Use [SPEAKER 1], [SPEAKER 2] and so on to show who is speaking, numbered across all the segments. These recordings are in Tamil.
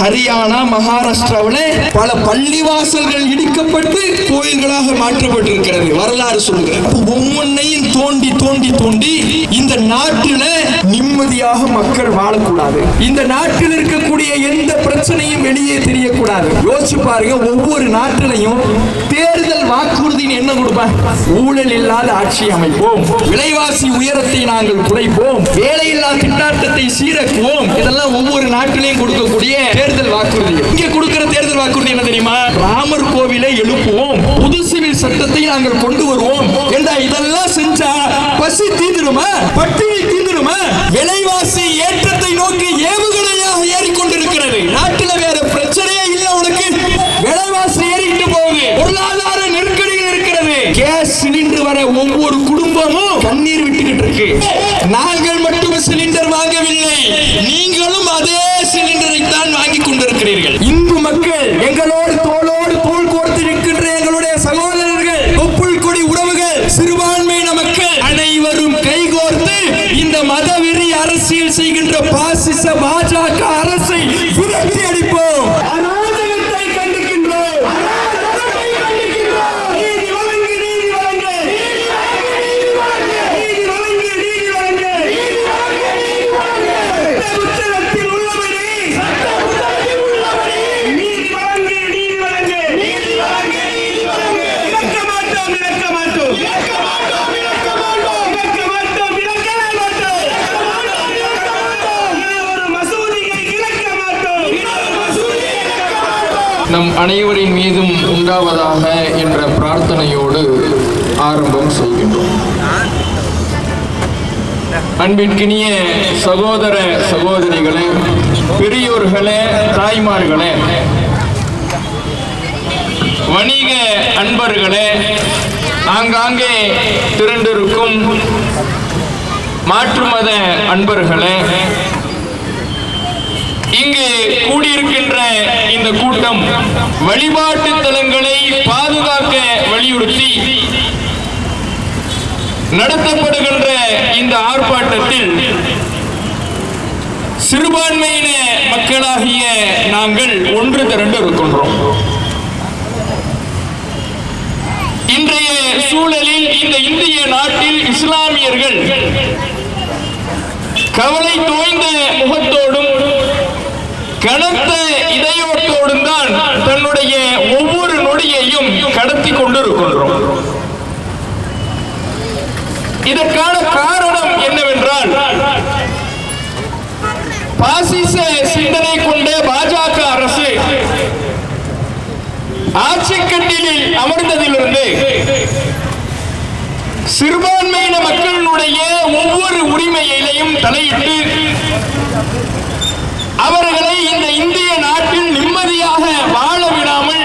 [SPEAKER 1] ஹரியானா மகாராஷ்டிராவில் பல பள்ளிவாசல்கள் இடிக்கப்பட்டு கோயில்களாக மாற்றப்பட்டிருக்கிறது. வரலாறு சொல்லுகிறது ஒவ்வொன்னையும் தோண்டி தோண்டி தோண்டி இந்த நாட்டில் நிம்மதியாக மக்கள் வாழக்கூடாது. இந்த நாட்டில் இருக்கக்கூடிய எந்த பிரச்சனையும் வெளியே தெரியக்கூடாது. யோசிச்சு பாருங்க ஒவ்வொரு நாட்டிலையும் தேர்தல் வாக்குறுதின்னு என்ன கொடுப்பாங்க ஊழல் இல்லாத ஆட்சி அமைப்போம். விலைவாசி உயரத்தை நாங்கள் குறைப்போம். வேலையில்லா திண்டாட்டத்தை சீரக்குவோம். இதெல்லாம் ஒவ்வொரு நாட்டிலையும் கொடுக்கக்கூடிய தேர்தல் வாக்குறுதி. இங்க கொடுக்கிற தேர்தல் வாக்குறுதி என்ன தெரியுமா? ராமர் கோவிலை எழுப்புவோம். புது சிவில் சட்டத்தை நாங்கள் கொண்டு வருவோம். என்றா இதெல்லாம் செஞ்சா பசி தீந்துருமா? பட்டினி தீந்துருமா? விலைவாசி ஏற்றத்தை நோக்கி ஏவுகணையாக ஏறிக்கொண்டிருக்கிறது. நாட்டில் வேற பிரச்சனையே இல்ல உனக்கு. விலைவாசி ஏறிட்டு போகுது. பொருளாதார நெருக்கடிகள் இருக்கிறது. கேஸ் சிலிண்டர் வர ஒவ்வொரு குடும்பமும் கண்ணீர் விட்டுக்கிட்டு இருக்கு. நாங்கள் மட்டும் சிலிண்டர் வாங்க கொண்டிருக்கிறீர்கள். இந்து மக்கள் எங்களோடு தோளோடு தோல் கோர்த்து நிற்கின்ற எங்களுடைய சகோதரர்கள் ஒப்புள் கொடி உறவுகள் சிறுபான்மையின மக்கள் அனைவரும் கைகோர்த்து இந்த மதவெறி அரசியல் செய்கின்ற பாசிச பாஜக அனைவரின் மீதும் உண்டாவதாக என்ற பிரார்த்தனையோடு ஆரம்பம் செய்கின்றோம் அன்பிற்கினிய சகோதர சகோதரிகளே பெரியோர்களே தாய்மார்களே வணிக அன்பர்களே ஆங்காங்கே திரண்டிருக்கும் மாற்று மத அன்பர்களே இங்கு கூடியிருக்கின்ற இந்த கூட்டம் வழிபாட்டு தலங்களை பாதுகாக்க வலியுறுத்தி நடத்தப்படுகின்ற இந்த ஆர்ப்பாட்டத்தில் சிறுபான்மையின மக்களாகிய நாங்கள் ஒன்று திரண்டு இருக்கின்றோம். இன்றைய சூழலில் இந்த இந்திய நாட்டில் இஸ்லாமியர்கள் கவலை தோய்ந்த முகத்தோடும் கனத்த இதயத்தோடு தான் தன்னுடைய ஒவ்வொரு நொடியையும் கடத்தி கொண்டிருக்கின்றோம். இதற்கான காரணம் என்னவென்றால் பாசிச சிந்தனை கொண்ட பாஜக அரசு ஆட்சிக்கட்டிலில் அமர்ந்ததிலிருந்து சிறுபான்மையின மக்களினுடைய ஒவ்வொரு உரிமையிலையும் தலையிட்டு அவர்களை இந்த இந்திய நாட்டில் நிம்மதியாக வாழ விடாமல்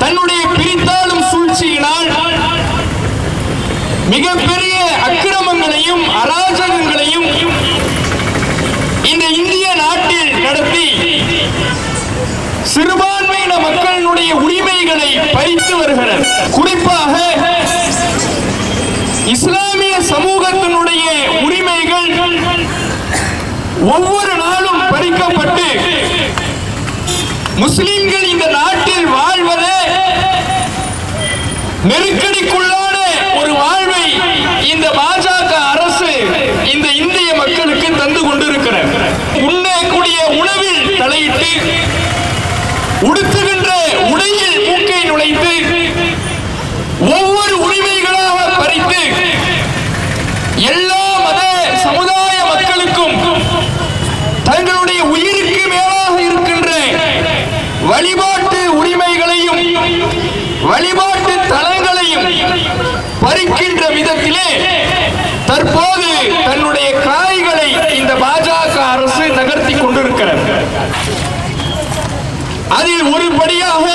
[SPEAKER 1] தன்னுடைய பிரித்தாளும் சூழ்ச்சியினால் மிகப்பெரிய அக்கிரமங்களையும் அராஜகங்களையும் இந்த இந்திய நாட்டில் நடத்தி சிறுபான்மையின மக்களினுடைய உரிமைகளை பறித்து வருகிறார் குறிப்பாக இஸ்லாம் சமூகத்தினுடைய உரிமைகள் ஒவ்வொரு நாளும் பறிக்கப்பட்டு முஸ்லிம்கள் இந்த நாட்டில் வாழ்வதே நெருக்கடிக்குள்ளான ஒரு வாழ்வை இந்த பாஜக அரசு இந்த இந்திய மக்களுக்கு தந்து கொண்டிருக்கிறார் உண்ணக்கூடிய உணவில் தலையிட்டு உடுத்துகின்ற உடையில் மூக்கை நுழைத்து ஒவ்வொரு உரிமைகளாக பறித்து எல்லா மத சமுதாய மக்களுக்கும் தங்களுடைய உயிருக்கு மேலாக இருக்கின்ற வழிபாட்டு உரிமைகளையும் வழிபாட்டு தலங்களையும் பறிக்கின்ற விதத்திலே தற்போது தன்னுடைய காய்களை இந்த பாஜக அரசு நகர்த்தி கொண்டிருக்கிறது. அதில் ஒருபடியாக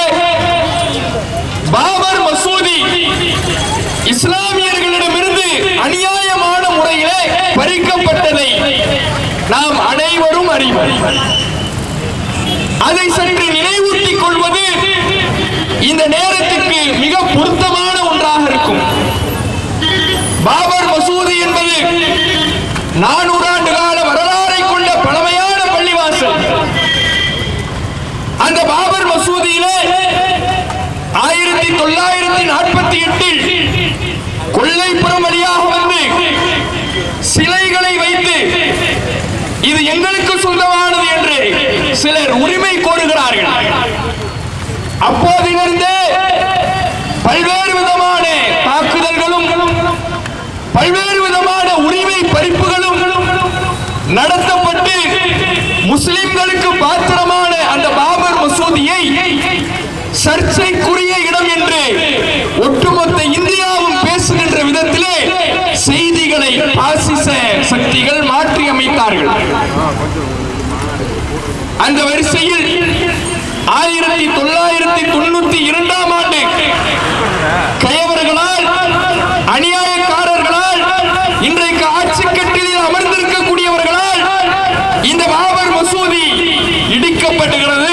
[SPEAKER 1] பாபர் மசூதி இஸ்லாமியர்களிடமிருந்து அநியாயமான முறையிலே பறிக்கப்பட்டதை நாம் அனைவரும் அறிவோம். அதை சற்று நினைவூட்டிக் கொள்வது இந்த நேரத்துக்கு மிக பொருத்தமான ஒன்றாக இருக்கும். பாபர் மசூதி என்பது நானூறு ஆண்டு கால வரலாறை கொண்ட பழமையான பள்ளிவாசல். பாபர் மசூதியிலே ஆயிரத்தி தொள்ளாயிரத்தி நாற்பத்தி எட்டில் கொள்ளைப்புறம் வழியாக வந்து சிலைகளை வைத்து இது எங்களுக்கு சொந்தமானது என்று சிலர் உரிமை கோருகிறார்கள் அப்போதிலிருந்து பல்வேறு விதமான தாக்குதல்களும் பல்வேறு விதமான உரிமை பறிப்புகளும் நடத்தப்பட்டு முஸ்லிம்களுக்கு பாத்திரமான அந்த பாபர் மசூதியை சர்ச்சைக்குரிய இடம் என்று ஒட்டுமொத்த இந்தியாவும் பேசுகின்ற விதத்திலே செய்திகளை பாசிச சக்திகள் மாற்றி அமைத்தார்கள் அந்த வரிசையில் ஆயிரத்தி தொள்ளாயிரத்தி தொண்ணூத்தி இரண்டாம் ஆண்டு. கயவர்களால் அநியாயக்காரர்களால் இன்றைக்கு ஆட்சி கட்டிலில் அமர்ந்திருக்கக்கூடியவர்களால் இந்த பாபர் மசூதி இடிக்கப்படுகிறது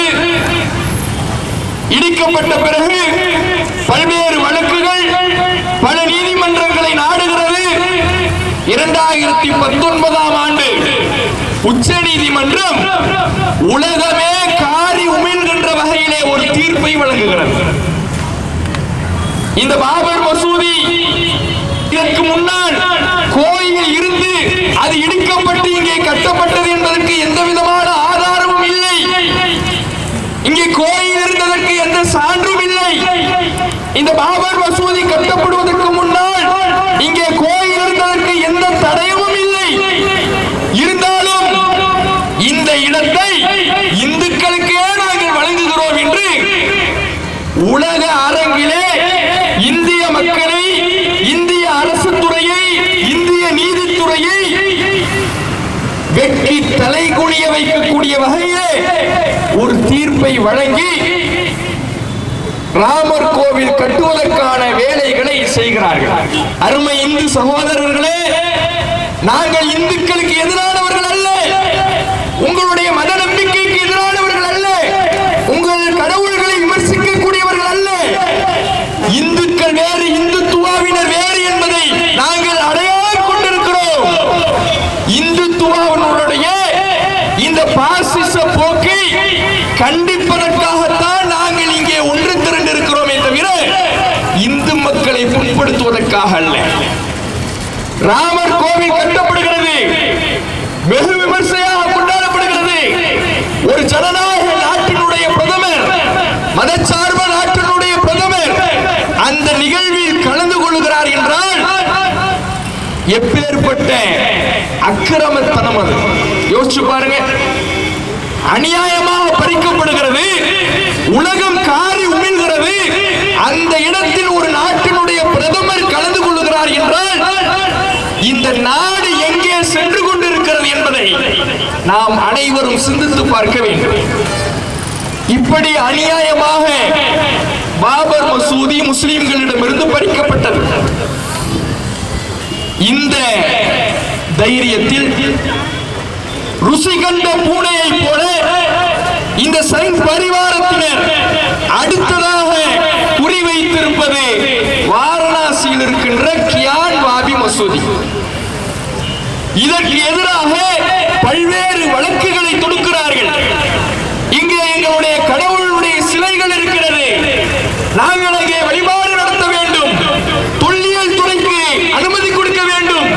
[SPEAKER 1] இடிக்கப்பட்ட பிறகு பல்வேறு வழக்குகள் பல நீதிமன்றங்களை நாடுகிறது. இரண்டாயிரத்தி பத்தொன்பதாம் ஆண்டு உச்ச நீதிமன்றம் உலகமே காரி உமிழ்கின்ற ஒரு தீர்ப்பை வழங்குகிறது. இந்த பாபர் மசூதி இதற்கு முன்னால் கோயில் இருந்து அது இடிக்கப்பட்டு இங்கே கட்டப்பட்டது என்பதற்கு எந்த விதமான ஆதாரமும் இல்லை. இங்கே கோயில் இருந்ததற்கு எந்த சான்றும் இல்லை. இந்த பாபர் மசூதி கட்டப்படுவதற்கு முன்னால் இங்கே கோயில் இருந்ததற்கு எந்த தடயமும் இல்லை இருந்தாலும் இந்த இடத்தை இந்துக்களுக்கே நாங்கள் வழங்குகிறோம் என்று உலக அரங்கிலே இந்திய மக்களை இந்திய அரசு துறையை இந்திய நீதித்துறையை வெட்கி தலை குனிய வைக்கக்கூடிய வகையிலே ஒரு தீர்ப்பை வழங்கி ராமர் கோவில் கட்டுவதற்கான வேலைகளை செய்கிறார்கள். அருமை இந்து சகோதரர்களே நாங்கள் இந்துக்களுக்கு எதிரானவர்கள் அல்ல. உங்களுடைய மத நம்பிக்கைக்கு எதிரானவர்கள் அல்ல. உங்கள் கடவுள்களை விமர்சிக்கக்கூடியவர்கள் அல்ல. இந்துக்கள் வேறு இந்துத்துவாவினர் வேறு என்பதை நாங்கள் அடையாளம் கொண்டிருக்கிறோம். இந்துத்துவாவினுடைய இந்த பாசிச போக்கை கண்டு நாங்கள் இங்கே ஒன்று திரண்டிருக்கிறோமே தவிர இந்து மக்களை புண்படுத்துவதற்காக அல்ல. ராமர் கோவில் கட்டப்படுகிறது. வெகு விமர்சையாக கொண்டாடப்படுகிறது. ஒரு ஜனநாயக நாட்டினுடைய பிரதமர் மதச்சார்ப நாட்டினுடைய பிரதமர் அந்த நிகழ்வில் கலந்து கொள்கிறார் என்றால் எப்பேற்பட்ட அக்கிரமத்தனம் அது. யோசிச்சு பாருங்க. அநியாயமாக பறிக்கப்படுகிறது. உலகம் காரி உமிழ்கிறது. அந்த இடத்தில் ஒரு நாட்டினுடைய பிரதமர் கலந்து கொள்கிறார் என்றால் இந்த நாடு எங்கே சென்று கொண்டிருக்கிறது என்பதை நாம் அனைவரும் சிந்தித்து பார்க்க வேண்டும். இப்படி அநியாயமாக பாபர் மசூதி முஸ்லிம்களிடமிருந்து பறிக்கப்பட்டது. இந்த தைரியத்தில் ருசி கண்ட பூனையை போல இந்த சைன் பரிவாரத்தினர் அடுத்த குறிவைத்திருப்பது வாரணாசியில் இருக்கின்ற கியான் வாபி மசூதி. இதற்கு எதிராக பல்வேறு வழக்குகளை தொடுக்கிறார்கள். இங்கே எங்களுடைய கடவுளுடைய சிலைகள் இருக்கிறது. நாங்கள் அங்கே வழிபாடு நடத்த வேண்டும். தொல்லியல் துறைக்கு அனுமதி கொடுக்க வேண்டும்.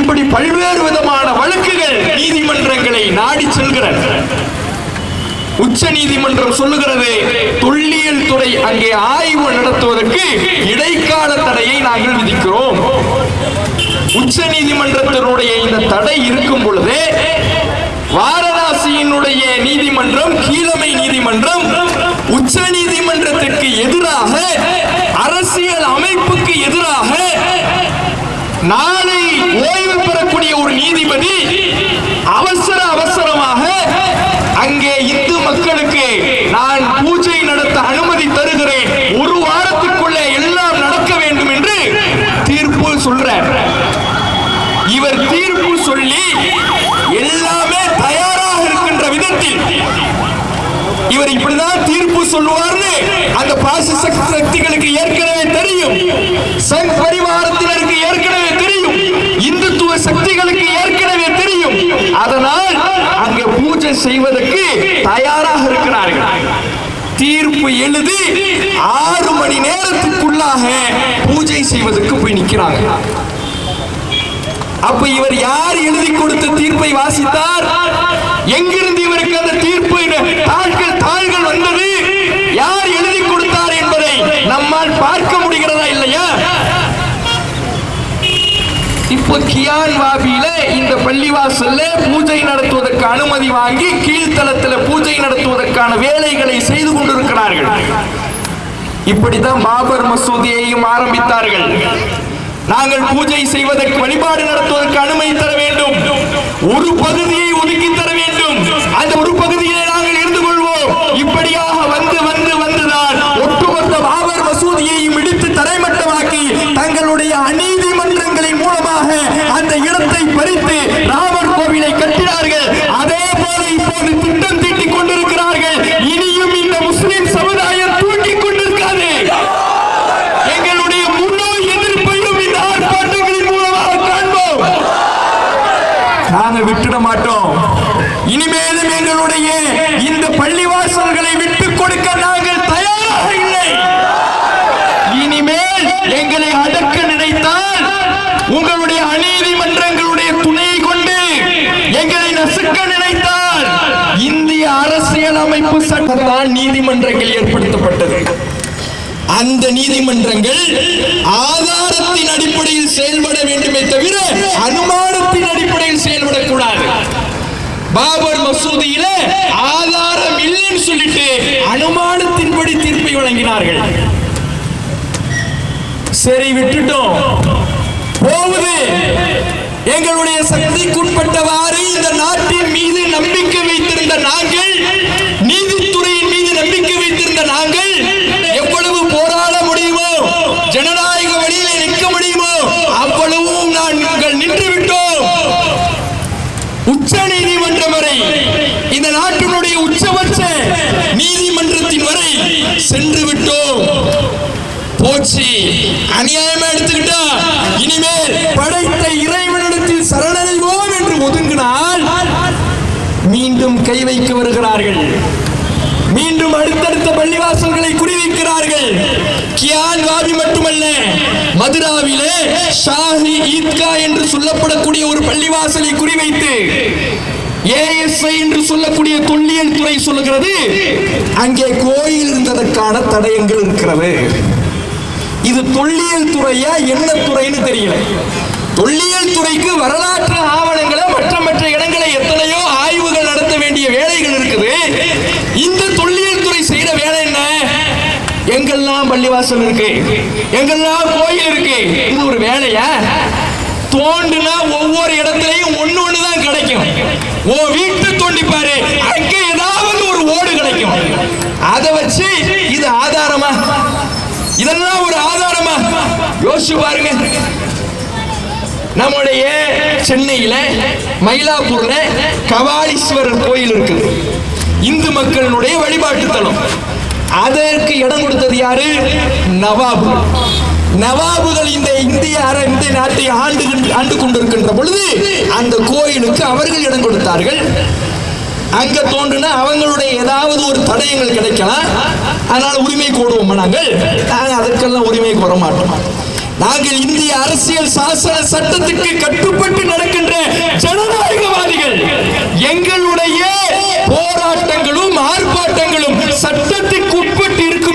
[SPEAKER 1] இப்படி பல்வேறு விதமான வழக்குகள் நீதிமன்றங்களை நாடி செல்கிறது உச்ச நீதிமன்றம் சொல்லுகிறது தொல்லியல் துறை அங்கே ஆய்வு நடத்துவதற்கு இடைக்கால தடையை நாங்கள் விதிக்கிறோம். உச்ச நீதிமன்றத்தினுடைய இந்த தடை இருக்கும் பொழுது வாரணாசியினுடைய நீதிமன்றம் கீழமை நீதிமன்றம் உச்ச நீதிமன்றத்திற்கு எதிராக அரசியல் அமைப்புக்கு எதிராக நாளை ஓய்வு பெறக்கூடிய ஒரு நீதிபதி அவசர அவசரமாக அங்கே இந்து மக்களுக்கு நான் பூஜை அனுமதி தருகிறேன். ஒரு வாரத்துக்குள்ளே எல்லாம் நடக்க வேண்டும் என்று தீர்ப்பு சொல்றார். இவர் தீர்ப்பு சொல்லி எல்லாமே தயாராக இருக்கின்ற விதத்தில் இவர் இப்படிதான் தீர்ப்பு சொல்லுவார்னு அந்த பாசிச சக்திகளுக்கு ஏற்கனவே தெரியும். சங் பரிவாரத்தினருக்கு ஏற்கனவே தெரியும். இந்துத்துவ சக்திகளுக்கு ஏற்கனவே தெரியும். அதனால் அங்கே பூஜை செய்வதற்கு தயாராக இருக்கிறார்கள். தீர்ப்பு எழுதி ஆறு மணி நேரத்துக்குள்ளாக பூஜை செய்வதற்கு போய் நிற்கிறாங்க அப்ப இவர் யார் எழுதி கொடுத்த தீர்ப்பை வாசித்தார்? எங்கிருந்து இவருக்கு அந்த தீர்ப்பு? தாள்கள் தாள்கள் வந்தது. யார் எழுதி கொடுத்தார் என்பதை நம்மால் பார்க்க இப்போ கியான் வாபியில இந்த பள்ளிவாசல்ல பூஜை நடத்துவதற்கு அனுமதி வாங்கி கீழ்த்தளத்தில் பூஜை நடத்துவதற்கான வேலைகளை செய்து கொண்டிருக்கிறார்கள். இப்படித்தான் பாபர் மசூதியையும் ஆரம்பித்தார்கள். நாங்கள் பூஜை செய்வதற்கு வழிபாடு நடத்துவதற்கு அனுமதி தர வேண்டும். ஒரு பகுதியை ஒதுக்கி தர வேண்டும். அந்த ஒரு பகுதியிலே நாங்கள் இருந்து கொள்வோம். இப்படியா வந்து வந்து வந்துதான் ஒட்டுமொத்த பாபர் மசூதியையும் இடித்து தரைமட்டமாக்கி தங்களுடைய அநீதி மன்றங்களின் மூலமாக அந்த இடத்தை பறித்து ராமர் கோவிலை கட்டினார்கள் அதே போல இப்போது திட்டம் தீட்டிக் கொண்டிருக்கிறார்கள் இனியும் இந்த முஸ்லிம் சமுதாயம் தூங்கிக் கொண்டிருக்காது எங்களுடைய முழு எதிர்ப்பையும் இந்த ஆர்ப்பாட்டங்களின் மூலமாக காண்போம் நாங்க விட்டுட மாட்டோம் இனிமேலும் எங்களுடைய இந்த பள்ளிவாசல்களை விட்டுக் கொடுக்க நாங்கள் தயாராக இல்லை இனிமேல் எங்களை அடக்க நினைத்தால் உங்களுடைய அநீதிமன்றங்களுடைய துணை கொண்டு எங்களை நசுக்க நினைத்தால் இந்திய அரசியலமைப்பு சட்டத்தால் நீதிமன்றங்கள் ஏற்படுத்தப்பட்டது. அந்த நீதிமன்றங்கள் ஆதாரத்தின் அடிப்படையில் செயல்பட வேண்டுமே தவிர அனுமானத்தின் அடிப்படையில் செயல்படக்கூடாது. பாபர் மசூதியில ஆதாரம் இல்லைன்னு சொல்லிட்டு அனுமானத்தின்படி தீர்ப்பை வழங்கினார்கள். சரி விட்டுட்டோம். போகுது. எங்களுடைய சக்திக்குட்பட்டவாறு இந்த நாட்டின் மீது நம்பிக்கை வைத்திருந்த நாங்கள் நீதித்துறையின் மீது நம்பிக்கை வைத்திருந்த நாங்கள் எவ்வளவு போராட முடியுமோ ஜனநாயக வழியிலே நிற்க முடியுமோ அவ்வளவும் நாங்கள் நின்றுவிட்டோம். உச்ச நீதிமன்றம் வரை இந்த நாட்டினுடைய உச்சபட்ச நீதிமன்றத்தின் வரை சென்று விட்டோம் போச்சு. அநியாயமா எடுத்துக்கிட்டா? இனிமேல் படைத்த இறைவன் மீண்டும் கை வைக்க வருகிறார்கள். மீண்டும் அடுத்தடுத்த பள்ளிவாசல்களை குறிவைக்கிறார்கள் கியான் வாபி மட்டுமல்ல மதுராவிலே ஷாஹி ஈத்கா என்று சொல்லப்படக்கூடிய ஒரு பள்ளிவாசலை குறிவைத்து ஏஎஸ்ஐ என்று சொல்லக்கூடிய தொல்லியல் துறை சொல்லுகிறது. அங்கே கோயில் இருந்ததற்கான தடயங்கள் இருக்கிறது. இது தொல்லியல் துறையா என்ன துறைன்னு தெரியல. தொல்லியல் துறைக்கு வரலாற்று ஆவணங்கள் மற்ற மற்ற இடங்களை எத்தனையோ ஆய்வுகள் நடத்த வேண்டிய வேலைகள் இருக்குது இந்த தொல்லியல் துறை செய்யற வேலை என்ன எங்கெல்லாம் இருக்கு. எங்கெல்லாம் கோயில் இருக்கு? இது ஒரு வேலையா? தோண்டுனா ஒவ்வொரு இடத்துலயும் ஒண்ணு ஒண்ணுதான் கிடைக்கும். ஓ வீட்டு தோண்டி பாரு அங்க ஏதாவது ஒரு ஓடு கிடைக்கும். அதை வச்சு இது ஆதாரமா? இதெல்லாம் ஒரு ஆதாரமா? யோசிச்சு பாருங்க. நம்முடைய சென்னையில மயிலாப்பூர்ல கவாலீஸ்வரர் கோயில் இருக்குது. இந்து மக்களினுடைய வழிபாட்டு தலம். அதற்கு இடம் கொடுத்தது யாரு? நவாபு. நவாபுகள் இந்த இந்திய அர இந்திய நாட்டை ஆண்டு ஆண்டு கொண்டிருக்கின்ற பொழுது அந்த கோயிலுக்கு அவர்கள் இடம் கொடுத்தார்கள். அங்க தோன்றுனா அவங்களுடைய ஏதாவது ஒரு தடயங்கள் கிடைக்கலாம். அதனால உரிமை கோடுவோம் நாங்கள்? நாங்கள் அதற்கெல்லாம் உரிமை கோர மாட்டோம். நாங்கள் இந்திய அரசியல் சாசன சட்டத்துக்கு கட்டுப்பட்டு நடக்கின்ற ஜனநாயகவாதிகள். எங்களுடைய போராட்டங்களும் ஆர்ப்பாட்டங்களும் சட்டத்துக்கு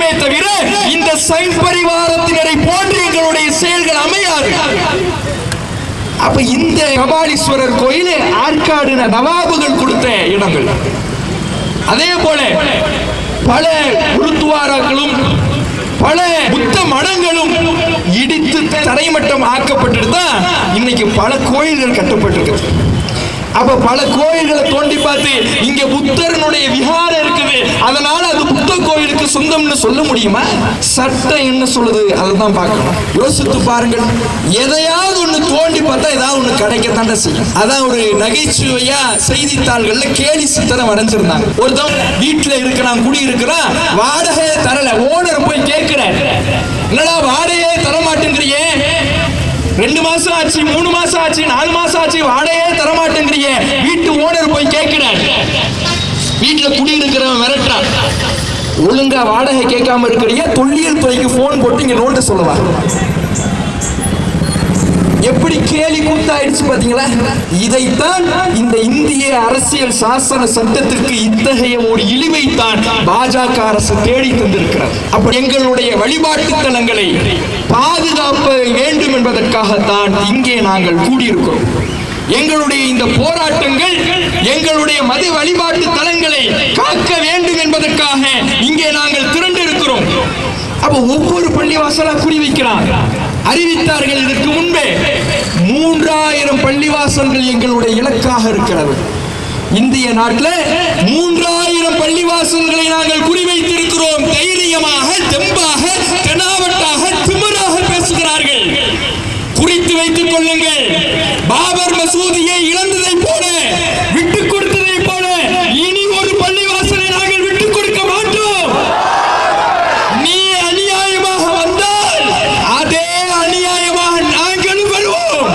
[SPEAKER 1] உட்பட்டு தவிர இந்த சைன் பரிவாரத்தினரை போன்று எங்களுடைய செயல்கள் அமையாது. அப்ப இந்த கபாலீஸ்வரர் கோயில் ஆற்காடு நவாபுகள் கொடுத்த இடங்கள். அதே போல பல குருத்துவாராக்களும் பல புத்த மடங்களும் இடித்து தரைமட்டம் ஆக்கப்பட்டுட்டு தான் இன்னைக்கு பல கோயில்கள் கட்டப்பட்டிருக்கு அப்ப பல கோயில்களை தோண்டி பார்த்து இங்க புத்தரனுடைய விகாரம் இருக்குது. அதனால அது புத்த கோயிலுக்கு சொந்தம்னு சொல்ல முடியுமா? சட்டம் என்ன சொல்லுது? அதை தான் பார்க்கணும் யோசித்து பாருங்கள். எதையாவது ஒண்ணு தோண்டி பார்த்தா ஏதாவது ஒண்ணு கிடைக்கத்தாண்ட செய்யும். அதான் ஒரு நகைச்சுவையா செய்தித்தாள்கள்ல கேலி சித்திரம் வரைஞ்சிருந்தாங்க. ஒருத்தன் வீட்டுல இருக்கிறான் குடி இருக்கிறான் வாடகை தரல. ஓனர் போய் கேட்கிறேன் என்னடா வாடகையே தர மாட்டேங்கிறியே ரெண்டு மாசம் ஆச்சு மூணு மாசம் ஆச்சு நாலு மாசம் ஆச்சு வாடகையே தரமாட்டேங்கிறிய வீட்டு ஓனர் போய் கேட்கிறார். வீட்டுல குடியிருக்கிறவன் மிரட்டான் ஒழுங்கா வாடகை கேட்காம இருக்கிறீங்க தொல்லியல் துறைக்கு போன் போட்டு இங்க நோட்டு சொல்லுவா எப்படி கேலி கூத்தாயிடுச்சு பாத்தீங்களா? இதைத்தான் இந்த இந்திய அரசியல் சாசன சட்டத்திற்கு இத்தகைய ஒரு இழிவை தான் பாஜக அரசு தேடி தந்திருக்கிறது. அப்ப எங்களுடைய வழிபாட்டு தலங்களை பாதுகாப்ப வேண்டும் என்பதற்காகத்தான் இங்கே நாங்கள் கூடியிருக்கிறோம். எங்களுடைய இந்த போராட்டங்கள் எங்களுடைய மத வழிபாட்டு தலங்களை காக்க வேண்டும் என்பதற்காக இங்கே நாங்கள் திரண்டிருக்கிறோம். அப்ப ஒவ்வொரு பள்ளிவாசலா குறி வைக்கிறான் அறிவித்தார்கள் இதற்கு முன்பே. மூன்றாயிரம் பள்ளிவாசல்கள் எங்களுடைய இலக்காக இருக்கிறது. இந்திய நாட்டில் மூன்றாயிரம் பள்ளிவாசல்களை நாங்கள் குறிவைத்திருக்கிறோம். தைரியமாக தெம்பாக தெனாவட்டாக திமிராக பேசுகிறார்கள். குறித்து வைத்துக் கொள்ளுங்கள். பாபர் மசூதியை இழந்த போல விட்டுக் கொடுத்ததை போல இனி ஒரு பள்ளிவாசலை நாங்கள் விட்டுக் கொடுக்க மாட்டோம் நீ அநியாயமாக வந்தால் அதே அநியாயமாக நாங்களும் வருவோம்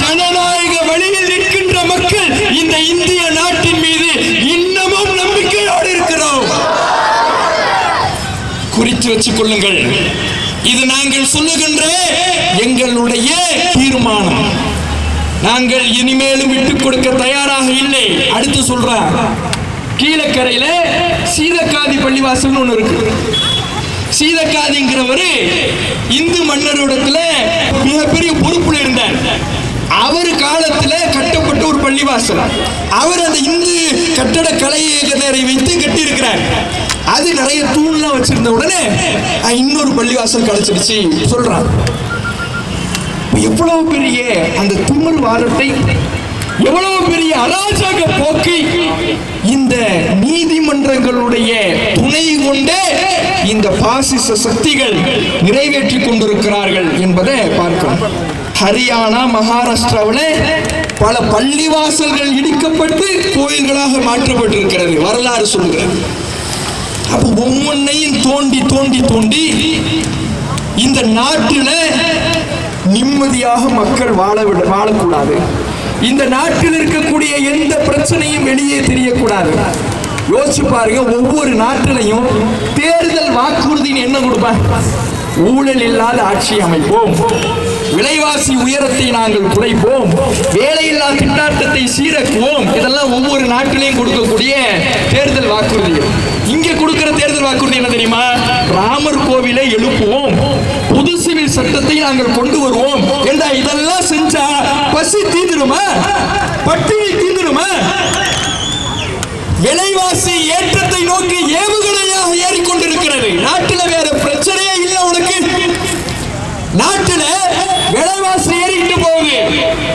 [SPEAKER 1] ஜனநாயக வழியில் நிற்கின்ற மக்கள் இந்த இந்திய நாட்டின் மீது இன்னமும் நம்பிக்கையோடு இருக்கிறோம் குறித்து வச்சுக் கொள்ளுங்கள் இது நாங்கள் சொல்லுகின்ற எங்களுடைய தீர்மானம். நாங்கள் இனிமேலும் விட்டுக் கொடுக்க தயாராக இல்லை. அடுத்து சொல்றேன் கீழக்கரையில சீதக்காதி பள்ளிவாசல் ஒண்ணு இருக்கு. சீதக்காதிங்கிறவரு இந்து மன்னரிடத்துல மிகப்பெரிய பொறுப்புல இருந்தார். அவர் காலத்துல கட்டப்பட்ட ஒரு பள்ளிவாசல். அவர் அந்த இந்து கட்டட கலையை வைத்து கட்டி இருக்கிறார் அது நிறைய தூண்லாம் வச்சிருந்த உடனே இன்னொரு பள்ளிவாசல் கிடைச்சிருச்சு சொல்றான் எவ்வளவு பெரிய அந்த தும்மல் வாதத்தை எவ்வளவு பெரிய அராஜக போக்கை இந்த நீதிமன்றங்களுடைய துணை கொண்டே இந்த பாசிச சக்திகள் நிறைவேற்றி கொண்டிருக்கிறார்கள் என்பதை பார்க்கிறோம். ஹரியானா மகாராஷ்டிராவில் பல பள்ளிவாசல்கள் இடிக்கப்பட்டு கோயில்களாக மாற்றப்பட்டிருக்கிறது வரலாறு சொல்கிறது அப்போ ஒவ்வொன்றையும் தோண்டி தோண்டி தோண்டி இந்த நாட்டில் நிம்மதியாக மக்கள் வாழ விட வாழக்கூடாது. இந்த நாட்டில் இருக்கக்கூடிய எந்த பிரச்சனையும் வெளியே தெரியக்கூடாது. யோசிச்சு பாருங்க ஒவ்வொரு நாட்டிலையும் தேர்தல் வாக்குறுதின்னு என்ன கொடுப்பாங்க ஊழல் இல்லாத ஆட்சி அமைப்போம். விலைவாசி உயரத்தை நாங்கள் குறைப்போம். வேலையில்லா திண்டாட்டத்தை சீரக்குவோம். இதெல்லாம் ஒவ்வொரு நாட்டிலையும் கொடுக்கக்கூடிய தேர்தல் வாக்குறுதிகள். இங்க கொடுக்கிற தேர்தல் வாக்குறுதி என்ன தெரியுமா? ராமர் கோவிலை எழுப்புவோம். புது சிவில் சட்டத்தை நாங்கள் கொண்டு வருவோம். ஏண்டா இதெல்லாம் செஞ்சா பசி தீந்துருமா? பட்டினி தீந்துருமா? விலைவாசி ஏற்றத்தை நோக்கி ஏவுகணையாக ஏறிக்கொண்டிருக்கிறது. நாட்டில் வேற பிரச்சனையே இல்லை உனக்கு. நாட்டில் விலைவாசி ஏறிட்டு போகுது.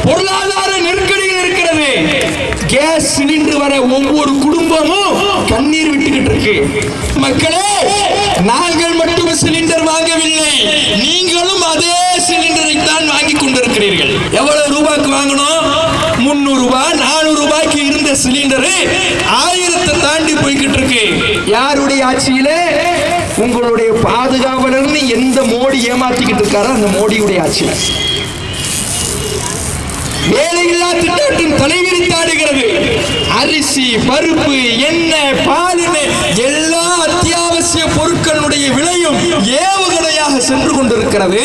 [SPEAKER 1] பொருளாதார நெருக்கடியில் இருக்கிறது. கேஸ் சிலிண்டர் வர ஒவ்வொரு குடும்பமும் கண்ணீர் இருக்கு மக்களே நாங்கள் மட்டும் சிலிண்டர் வாங்கவில்லை. நீங்களும் அதே சிலிண்டரை தான் வாங்கி கொண்டிருக்கிறீர்கள். எவ்வளவு ரூபாய்க்கு வாங்கணும்? முன்னூறு ரூபாய் நானூறு ரூபாய்க்கு இருந்த சிலிண்டரு ஆயிரத்தை தாண்டி போய்கிட்டு இருக்கு. யாருடைய ஆட்சியிலே? உங்களுடைய பாதுகாவலர்னு எந்த மோடி ஏமாத்திக்கிட்டு இருக்காரோ அந்த மோடியுடைய ஆட்சியில. வேலையில்லா திட்டாட்டம் தலைவிரித்தாடுகிறது அரிசி பருப்பு எண்ணெய் பாலினை எல்லா அத்தியாவசிய பொருட்களுடைய விலையும் ஏவுகணையாக சென்று கொண்டிருக்கிறது.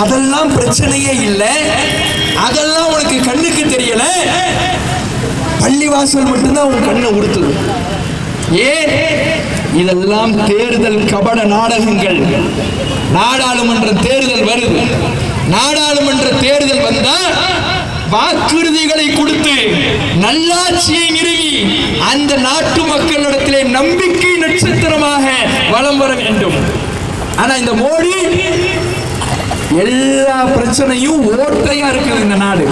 [SPEAKER 1] அதெல்லாம் பிரச்சனையே இல்லை. அதெல்லாம் உனக்கு கண்ணுக்கு தெரியல. பள்ளிவாசல் மட்டும்தான் உன் கண்ணை உடுத்துது. ஏன்? இதெல்லாம் தேர்தல் கபட நாடகங்கள். நாடாளுமன்ற தேர்தல் வருது. நாடாளுமன்ற தேர்தல் வந்தால் வாக்குறுதிகளை கொடுத்து நல்லாட்சியை நிறுவி அந்த நாட்டு மக்களிடத்திலே நம்பிக்கை நட்சத்திரமாக வலம் வர வேண்டும். ஆனா இந்த மோடி எல்லா பிரச்சனையும் ஓட்டையா இருக்குது இந்த நாடு.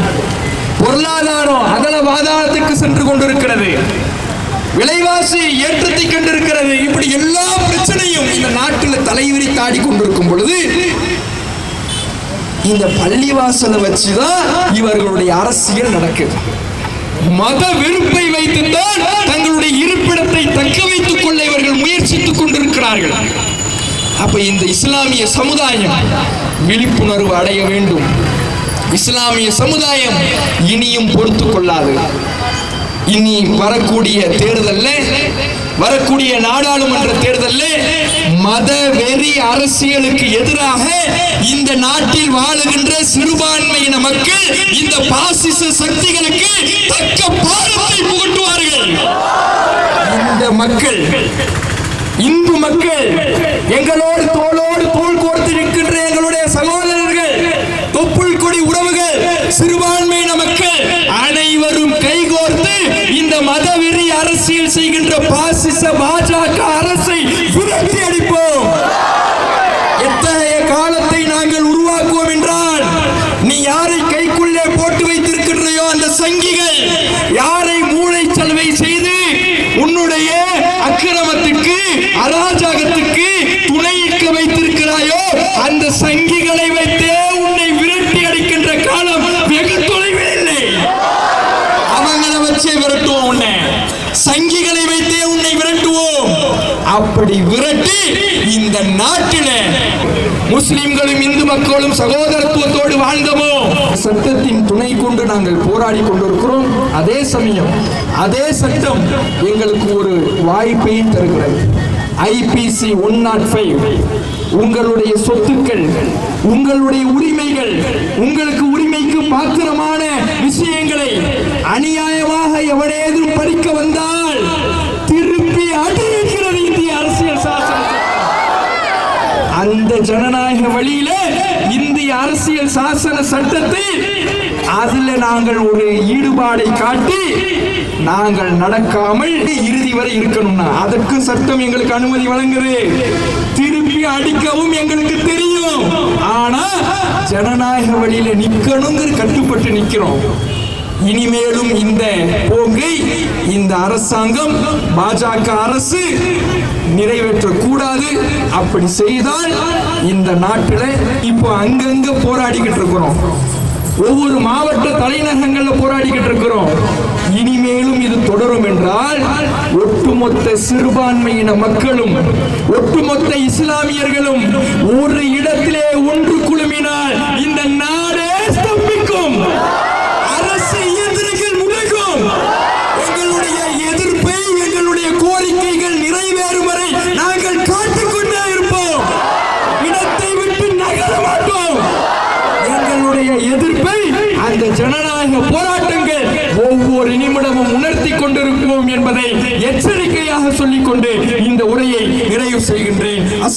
[SPEAKER 1] பொருளாதாரம் அகல வாதாரத்துக்கு சென்று கொண்டிருக்கிறது. விலைவாசி ஏற்றத்தை கண்டிருக்கிறது. இப்படி எல்லா பிரச்சனையும் இந்த நாட்டில் தலைவிரி தாடி கொண்டிருக்கும் பொழுது இந்த பள்ளிவாசலை வச்சுதான் இவர்களுடைய அரசியல் நடக்குது. மத வெறுப்பை வைத்துத்தான் தங்களுடைய இருப்பிடத்தை தக்க வைத்துக் கொள்ள இவர்கள் முயற்சித்துக் கொண்டிருக்கிறார்கள். அப்ப இந்த இஸ்லாமிய சமுதாயம் விழிப்புணர்வு அடைய வேண்டும். இஸ்லாமிய சமுதாயம் இனியும் பொறுத்து கொள்ளாது. இனி வரக்கூடிய தேர்தலில் வரக்கூடிய நாடாளுமன்ற தேர்தலில் மத வெறி அரசியலுக்கு எதிராக இந்த நாட்டில் வாழுகின்ற சிறுபான்மையின மக்கள் இந்த பாசிச சக்திகளுக்கு தக்க பாடத்தை புகட்டுவார்கள். இந்த மக்கள் இந்து மக்கள் எங்களோடு தோளோடு தோல் கோர்த்து நிற்கின்ற எங்களுடைய சகோதரர்கள் தொப்புள் கொடி உறவுகள் சிறுபான்மையின மக்கள் அனைவரும் கைகோர்த்து இந்த மதவெறி அரசியல் செய்கின்ற பாசிச பாஜக அரசை விரட்டி அடிப்போம். எத்தகைய காலத்தை நாங்கள் உருவாக்குவோம் என்றால் நீ யாரை கைக்குள்ளே போட்டு வைத்திருக்கின்றையோ அந்த சங்கிகள் யாரை மூளை செலவை செய்து உன்னுடைய அக்கிரமத்துக்கு அராஜகத்துக்கு துணையிக்க வைத்திருக்கிறாயோ அந்த சங்கிகளை வைத்தே உன்னை விரட்டி அடிக்கின்ற காலம் வெகு தொலைவில் இல்லை அவங்களை வச்சே விரட்டுவோம் உன்னை சங்கிகளை வைத்தே உன்னை விரட்டுவோம் அப்படி விரட்டி இந்த நாட்டில முஸ்லிம்களும் இந்து மக்களும் சகோதரத்துவத்தோடு வாழ்ந்தவோ? சட்டத்தின் துணை கொண்டு நாங்கள் போராடி கொண்டிருக்கிறோம். அதே சமயம் அதே சட்டம் எங்களுக்கு ஒரு வாய்ப்பையும் தருகிறது. ஐபிசி ஒன் நாட் ஃபைவ் உங்களுடைய சொத்துக்கள் உங்களுடைய உரிமைகள் உங்களுக்கு உரிமைக்கு பாத்திரமான விஷயங்களை அநியாயமாக எவனேதும் பறிக்க வந்தால் ஜனநாயக வழியில இந்திய அரசியல் சாசன சட்டத்தை அதுல நாங்கள் ஒரு ஈடுபாடை காட்டி நாங்கள் நடக்காமல் இறுதி வரை இருக்கணும்னா அதற்கு சட்டம் எங்களுக்கு அனுமதி வழங்குது திருப்பி அடிக்கவும் எங்களுக்கு தெரியும். ஆனா ஜனநாயக வழியில நிக்கணுங்கிற கட்டுப்பட்டு நிக்கிறோம். இனிமேலும் இந்த போங்கை இந்த அரசாங்கம் பாஜக அரசு நிறைவேற்றக்கூடாது. அப்படி செய்தால் இந்த நாட்டில் இப்போ அங்கங்க போராடிக்கிட்டு இருக்கிறோம். ஒவ்வொரு மாவட்ட தலைநகரங்கள்ல போராடிக்கிட்டு இருக்கிறோம். இனிமேலும் இது தொடரும் என்றால் ஒட்டுமொத்த சிறுபான்மையின மக்களும் ஒட்டுமொத்த இஸ்லாமியர்களும் ஒரு இடத்தில் ஒன்று குழுமினால் இந்த நாடே ஸ்தம்பிக்கும் அரசு இயந்திரங்கள் முடங்கும் எங்களுடைய எதிர்ப்பை எங்களுடைய கோரிக்கைகள் நிறைவேறும் வரை நாங்கள் காத்துக்கொண்டே இருப்போம் இடத்தை விட்டு நகர மாட்டோம் எங்களுடைய எதிர்ப்பை அந்த ஜனநாயக போராட்டங்கள் ஒவ்வொரு நிமிடமும் உணர்த்தி கொண்டிருப்போம் என்பதை எச்சரிக்கையாக சொல்லிக்கொண்டு இந்த உரையை நிறைவு